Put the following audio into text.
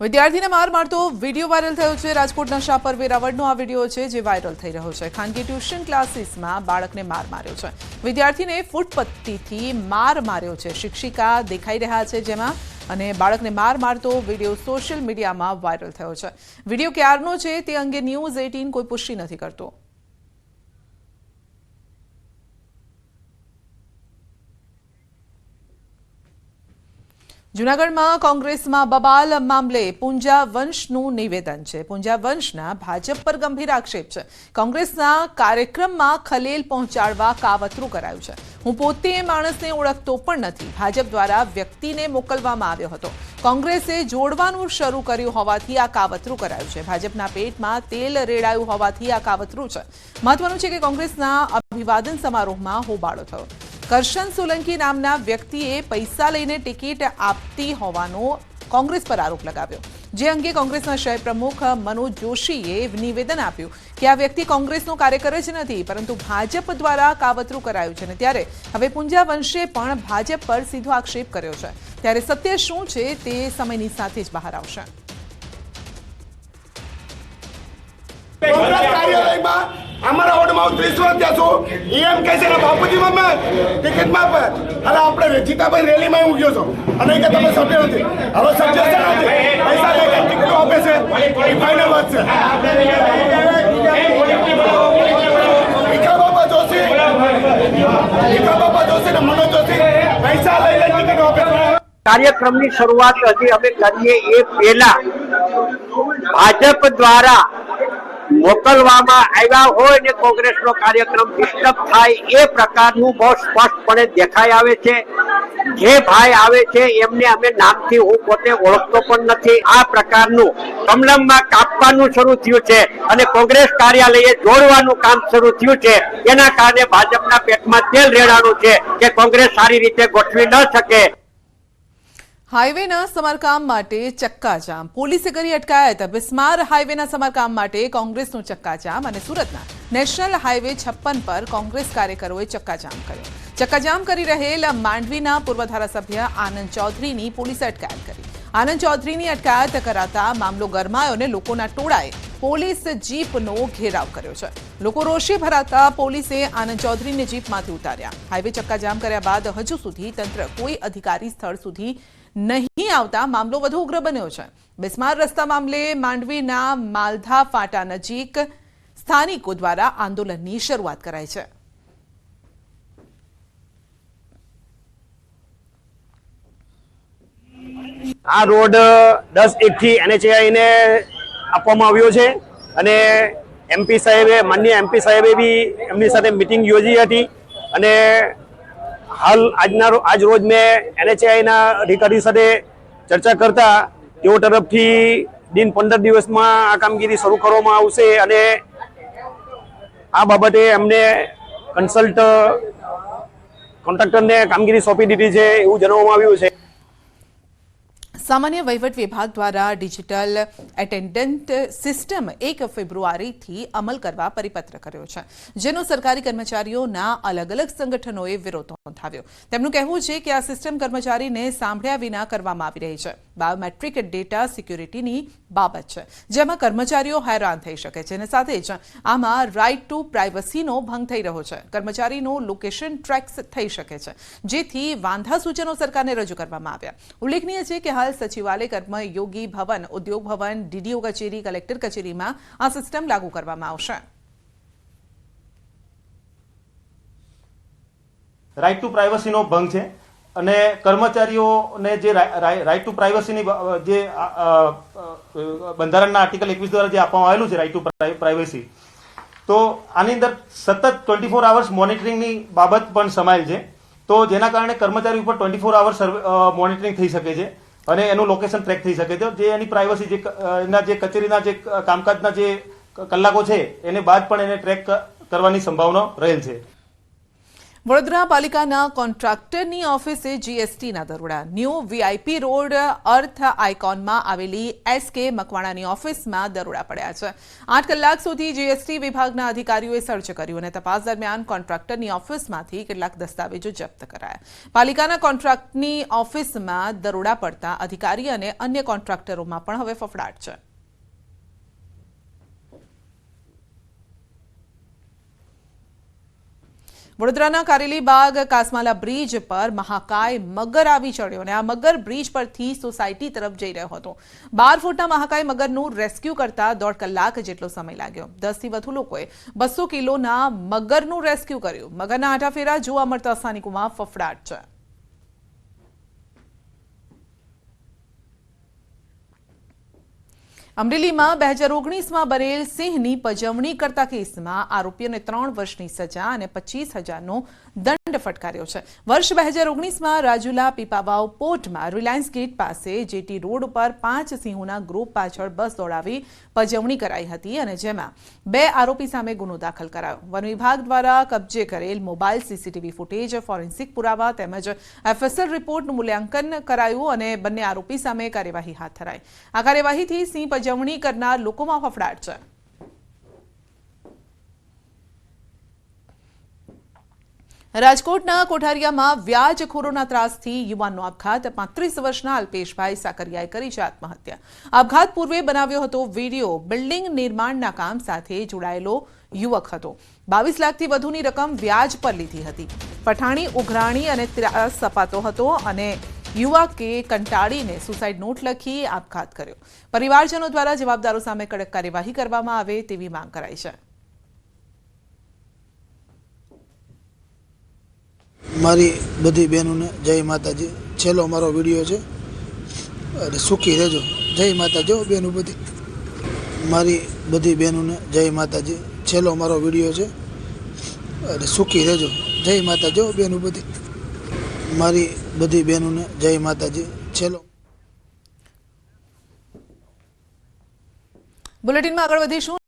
વિદ્યાર્થીને માર મારતો વીડિયો વાયરલ થયો છે. રાજકોટના શાપર વેરાવળનો આ વીડિયો છે જે વાયરલ થઈ રહ્યો છે. ખાનગી ટ્યુશન ક્લાસીસમાં બાળકને માર માર્યો છે. વિદ્યાર્થીને ફૂટપત્તીથી માર માર્યો છે. શિક્ષિકા દેખાઈ રહ્યા છે જેમાં અને બાળકને માર મારતો વીડિયો સોશિયલ મીડિયામાં વાયરલ થયો છે. વીડિયો ક્યારનો છે તે અંગે ન્યૂઝ એટીન કોઈ પુષ્ટિ નથી કરતો. જૂનાગઢમાં કોંગ્રેસમાં બબાલ મામલે પૂંજા વંશનું નિવેદન છે. પૂંજા વંશના ભાજપ પર ગંભીર આક્ષેપ છે. કોંગ્રેસના કાર્યક્રમમાં ખલેલ પહોંચાડવા કાવતરું કરાયું છે. હું પોતે એ માણસને ઓળખતો પણ નથી. ભાજપ દ્વારા વ્યક્તિને મોકલવામાં આવ્યો હતો. કોંગ્રેસે જોડવાનું શરૂ કર્યું હોવાથી આ કાવતરું કરાયું છે. ભાજપના પેટમાં તેલ રેડાયું હોવાથી આ કાવતરું છે. મહત્વનું છે કે કોંગ્રેસના અભિવાદન સમારોહમાં હોબાળો થયો. કરશન સોલંકી નામના વ્યક્તિએ પૈસા લઈને ટિકિટ આપતી હોવાનો કોંગ્રેસ પર આરોપ લગાવ્યો. જે અંગે કોંગ્રેસના શહેર પ્રમુખ મનોજ જોશીએ નિવેદન આપ્યું કે આ વ્યક્તિ કોંગ્રેસનો કાર્યકર જ નથી, પરંતુ ભાજપ દ્વારા કાવતરું કરાયું છે અને ત્યારે હવે પૂંજા વંશે પણ ભાજપ પર સીધો આક્ષેપ કર્યો છે. ત્યારે સત્ય શું છે તે સમયની સાથે જ બહાર આવશે. અમારા હું વર્ષ કાર્યક્રમની શરૂઆત હજી અમે કરીએ એ પહેલા ભાજપ દ્વારા મોકલવામાં આવ્યા હોય ને કોંગ્રેસનો કાર્યક્રમ ડિસ્ટર્બ થાય એ પ્રકારનું બહુ સ્પષ્ટપણે દેખાઈ આવે છે. જે ભાઈ આવે છે એમને અમે નામથી હું પોતે ઓળખતો પણ નથી. આ પ્રકારનું કમલમમાં કાપવાનું શરૂ થયું છે અને કોંગ્રેસ કાર્યાલયે જોડવાનું કામ શરૂ થયું છે. એના કારણે ભાજપના પેટમાં તેલ રેડાણું છે કે કોંગ્રેસ સારી રીતે ગોઠવી ન શકે. હાઈવેના સમારકામ માટે ચક્કાજામ. પોલીસે કરી અટકાયત. બિસ્માર હાઈવેના સમારકામ માટે કોંગ્રેસનું ચક્કાજામ અને સુરતના નેશનલ હાઈવે છપ્પન પર કોંગ્રેસ કાર્યકરોએ ચક્કાજામ કર્યો. ચક્કાજામ કરી રહેલ માંડવીના પૂર્વ ધારાસભ્ય આનંદ ચૌધરીની પોલીસે અટકાયત કરી. આનંદ ચૌધરીની અટકાયત કરાતા મામલો ગરમાયો અને લોકોના ટોળાએ પોલીસ જીપનો ઘેરાવ કર્યો છે. લોકો રોષે ભરાતા પોલીસે આનંદ ચૌધરીને જીપમાંથી ઉતાર્યા. હાઈવે ચક્કાજામ કર્યા બાદ હજુ સુધી તંત્ર કોઈ અધિકારી સ્થળ સુધી નહીં આવતા મામલો વધુ ઉગ્ર બન્યો છે. બિસ્માર રસ્તા મામલે માંડવીના માલધા ફાટા નજીક સ્થાનિકો દ્વારા આંદોલનની શરૂઆત કરાઈ છે. આ રોડ દસ એકથી એનએચઆઈ ને આપવામાં આવ્યો છે અને એમપી સાહેબે, માન્ય એમપી સાહેબે બી એમની સાથે મિટિંગ યોજી હતી અને હાલ આજના આજ રોજ મેં એનએચઆઈના અધિકારી સાથે ચર્ચા કરતા તેઓ તરફથી દિન પંદર દિવસમાં આ કામગીરી શરૂ કરવામાં આવશે અને આ બાબતે એમને કન્સલ્ટ, કોન્ટ્રાક્ટરને કામગીરી સોંપી દીધી છે એવું જણાવવામાં આવ્યું છે. સામાન્ય વહીવટ વિભાગ દ્વારા ડિજિટલ એટેન્ડન્ટ સિસ્ટમ એક ફેબ્રુઆરીથી અમલ કરવા પરિપત્ર કર્યો છે, જેનો સરકારી કર્મચારીઓના અલગ અલગ સંગઠનોએ વિરોધ નોંધાવ્યો. તેમનું કહેવું છે કે આ સિસ્ટમ કર્મચારીને સાંભળ્યા વિના કરવામાં આવી રહી છે. બાયોમેટ્રિક ડેટા સિક્યુરિટીની બાબત છે, જેમાં કર્મચારીઓ હેરાન થઈ શકે છે. અને સાથે જ આમાં રાઇટ ટુ પ્રાઇવસીનો ભંગ થઈ રહ્યો છે. કર્મચારીનું લોકેશન ટ્રેક્સ થઈ શકે છે, જેથી વાંધા સૂચનો સરકારને રજૂ કરવામાં આવ્યા. ઉલ્લેખનીય છે કે હાલ સચિવાલય કર્મયોગી ભવન, ઉદ્યોગ ભવન, ડીડીઓ કચેરી, કલેક્ટર કચેરીમાં આ સિસ્ટમ લાગુ કરવામાં આવશે. રાઇટ ટુ પ્રાઇવસીનો ભંગ છે અને કર્મચારીઓને જે રાઇટ ટુ પ્રાઇવસીની જે બંધારણના આર્ટિકલ એકવીસ દ્વારા જે આપવામાં આવેલું છે રાઇટ ટુ પ્રાઇવસી તો આની અંદર સતત ટ્વેન્ટી ફોર આવર્સ મોનિટરિંગની બાબત પણ સમાયેલ છે. તો જેના કારણે કર્મચારી ઉપર ટ્વેન્ટી ફોર આવર્સ મોનિટરિંગ થઈ શકે છે. અને એનું લોકેશન ટ્રેક થઈ શકે છે. જે એની પ્રાઇવસી જે એના જે કચેરીના જે કામકાજના જે કલાકો છે, એને બાદ પણ એને ટ્રેક કરવાની સંભાવના રહેલ છે. વડોદરા પાલિકાના કોન્ટ્રાક્ટરની ઓફિસે જીએસટીના દરોડા. ન્યૂ વીઆઈપી રોડ અર્થ આઇકોનમાં આવેલી એસકે મકવાણાની ઓફિસમાં દરોડા પડ્યા છે. આઠ કલાક સુધી જીએસટી વિભાગના અધિકારીઓએ સર્ચ કર્યું અને તપાસ દરમિયાન કોન્ટ્રાક્ટરની ઓફિસમાંથી કેટલાક દસ્તાવેજો જપ્ત કરાયા. પાલિકાના કોન્ટ્રાક્ટની ઓફિસમાં દરોડા પડતા અધિકારી અને અન્ય કોન્ટ્રાક્ટરોમાં પણ હવે ફફડાટ છે. વડોદરાના કારેલી બાગ કાસમાલા બ્રિજ પર મહાકાય મગર આવી ચડ્યો અને આ મગર બ્રિજ પરથી સોસાયટી તરફ જઈ રહ્યો હતો. બાર ફૂટના મહાકાય મગરનું રેસ્ક્યુ કરતા દોઢ કલાક જેટલો સમય લાગ્યો. દસથી વધુ લોકોએ બસો કિલોના મગરનું રેસ્ક્યુ કર્યું. મગરના આંટાફેરા જોવા મળતા સ્થાનિકોમાં ફફડાટ છે. અમરેલીમાં બે હજાર ઓગણીસમાં બરેલ સિંહની પજવણી કરતા કેસમાં આરોપીઓને ત્રણ વર્ષની સજા અને પચીસ હજારનો દંડ ફટકાર્યો છે. વર્ષ બે હજાર ઓગણીસમાં રાજુલા પીપાવાવ પોર્ટમાં રિલાયન્સ ગેટ પાસે જેટી રોડ ઉપર પાંચ સિંહોના ગ્રુપ પાછળ બસ દોડાવી પજવણી કરાઈ હતી અને જેમાં બે આરોપી સામે ગુનો દાખલ કરાયો. વન વિભાગ દ્વારા કબજે કરેલ મોબાઈલ સીસીટીવી ફૂટેજ, ફોરેન્સિક પુરાવા તેમજ એફએસએલ રિપોર્ટનું મૂલ્યાંકન કરાયું અને બંને આરોપી સામે કાર્યવાહી હાથ ધરાઈ. આ કાર્યવાહીથી સિંહ પજવણી કરનાર લોકોમાં ફફડાટ છે. રાજકોટના કોઠારિયામાં વ્યાજખોરોના ત્રાસથી યુવાનનો આપઘાત. પાંત્રીસ વર્ષના અલ્પેશભાઈ સાકરિયાએ કરી છે આત્મહત્યા. આપઘાત પૂર્વે બનાવ્યો હતો વીડિયો. બિલ્ડિંગ નિર્માણના કામ સાથે જોડાયેલો યુવક હતો. બાવીસ લાખથી વધુની રકમ વ્યાજ પર લીધી હતી. પઠાણી, ઉઘરાણી અને ત્રાસ સપાતો હતો અને યુવકે કંટાળીને સુસાઇડ નોટ લખી આપઘાત કર્યો. પરિવારજનો દ્વારા જવાબદારો સામે કડક કાર્યવાહી કરવામાં આવે તેવી માંગ કરાઈ છે. મારી બધી બહેનોને જય માતાજી. છેલ્લો મારો વીડિયો છે. અને સુખી રહેજો. જય માતાજી હો બહેનો બધી મારી બધી બહેનોને જય માતાજી. છેલ્લો મારો વીડિયો છે. અને સુખી રહેજો. જય માતાજી હો બહેનો બધી મારી બધી બહેનોને જય માતાજી. છેલ્લો. બુલેટિનમાં આગળ વધીશું.